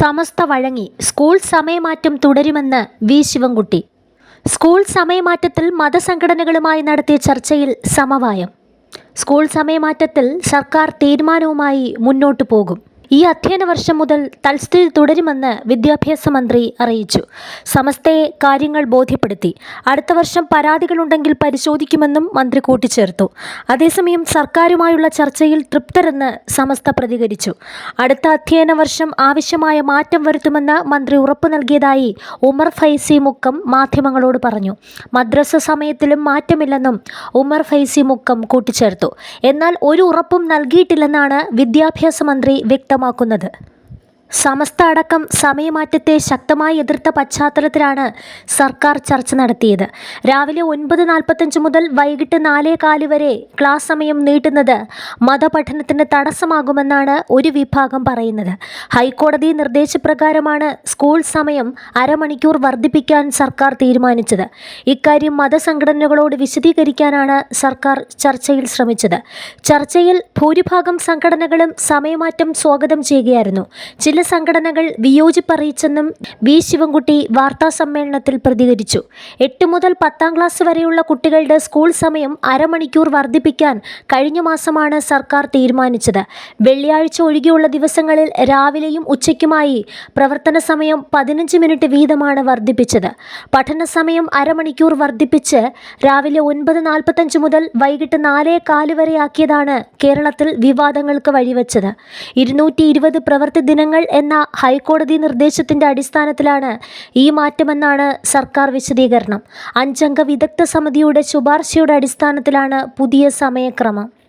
സമസ്ത വഴങ്ങി സ്കൂൾ സമയമാറ്റം തുടരുമെന്ന് വി. ശിവൻകുട്ടി. സ്കൂൾ സമയമാറ്റത്തിൽ മതസംഘടനകളുമായി നടത്തിയ ചർച്ചയിൽ സമവായം. സ്കൂൾ സമയമാറ്റത്തിൽ സർക്കാർ തീരുമാനവുമായി മുന്നോട്ടു പോകും. ഈ അധ്യയന വർഷം മുതൽ തൽസ്ഥിതി തുടരുമെന്ന് വിദ്യാഭ്യാസ മന്ത്രി അറിയിച്ചു. സമസ്തയെ കാര്യങ്ങൾ ബോധ്യപ്പെടുത്തി. അടുത്ത വർഷം പരാതികളുണ്ടെങ്കിൽ പരിശോധിക്കുമെന്നും മന്ത്രി കൂട്ടിച്ചേർത്തു. അതേസമയം സർക്കാരുമായുള്ള ചർച്ചയിൽ തൃപ്തരെന്ന് സമസ്ത പ്രതികരിച്ചു. അടുത്ത അധ്യയന വർഷം ആവശ്യമായ മാറ്റം വരുത്തുമെന്ന് മന്ത്രി ഉറപ്പു നൽകിയതായി ഉമർ ഫൈസി മുക്കം മാധ്യമങ്ങളോട് പറഞ്ഞു. മദ്രസ സമയത്തിലും മാറ്റമില്ലെന്നും ഉമർ ഫൈസി മുക്കം കൂട്ടിച്ചേർത്തു. എന്നാൽ ഒരു ഉറപ്പും നൽകിയിട്ടില്ലെന്നാണ് വിദ്യാഭ്യാസ മന്ത്രി വ്യക്തമാക്കുന്നത് സമസ്ത അടക്കം സമയമാറ്റത്തെ ശക്തമായി എതിർത്ത പശ്ചാത്തലത്തിലാണ് സർക്കാർ ചർച്ച നടത്തിയത്. രാവിലെ ഒൻപത് നാൽപ്പത്തഞ്ച് മുതൽ വൈകിട്ട് നാലേ കാൽ വരെ ക്ലാസ് സമയം നീട്ടുന്നത് മതപഠനത്തിന് തടസ്സമാകുമെന്നാണ് ഒരു വിഭാഗം പറയുന്നത്. ഹൈക്കോടതി നിർദ്ദേശപ്രകാരമാണ് സ്കൂൾ സമയം അരമണിക്കൂർ വർദ്ധിപ്പിക്കാൻ സർക്കാർ തീരുമാനിച്ചത്. ഇക്കാര്യം മതസംഘടനകളോട് വിശദീകരിക്കാനാണ് സർക്കാർ ചർച്ചയിൽ ശ്രമിച്ചത്. ചർച്ചയിൽ ഭൂരിഭാഗം സംഘടനകളും സമയമാറ്റം സ്വാഗതം ചെയ്യുകയായിരുന്നു. ചില സംഘടനകൾ വിയോജിപ്പറിയിച്ചെന്നും വി. ശിവൻകുട്ടി വാർത്താ സമ്മേളനത്തിൽ പ്രതികരിച്ചു. എട്ട് മുതൽ പത്താം ക്ലാസ് വരെയുള്ള കുട്ടികളുടെ സ്കൂൾ സമയം അരമണിക്കൂർ വർദ്ധിപ്പിക്കാൻ കഴിഞ്ഞ മാസമാണ് സർക്കാർ തീരുമാനിച്ചത്. വെള്ളിയാഴ്ച ഒഴികെയുള്ള ദിവസങ്ങളിൽ രാവിലെയും ഉച്ചയ്ക്കുമായി പ്രവർത്തന സമയം പതിനഞ്ച് മിനിറ്റ് വീതമാണ് വർദ്ധിപ്പിച്ചത്. പഠന സമയം അരമണിക്കൂർ വർദ്ധിപ്പിച്ച് രാവിലെ ഒൻപത് നാൽപ്പത്തഞ്ച് മുതൽ വൈകിട്ട് നാലേ കാൽ വരെയാക്കിയതാണ് കേരളത്തിൽ വിവാദങ്ങൾക്ക് വഴിവെച്ചത്. ഇരുന്നൂറ്റി ഇരുപത് പ്രവൃത്തി ദിനങ്ങൾ എന്ന ഹൈക്കോടതി നിർദ്ദേശത്തിന്റെ അടിസ്ഥാനത്തിലാണ് ഈ മാറ്റമെന്നാണ് സർക്കാർ വിശദീകരണം. അഞ്ചംഗ വിദഗ്ധ സമിതിയുടെ ശുപാർശയുടെ അടിസ്ഥാനത്തിലാണ് പുതിയ സമയക്രമം.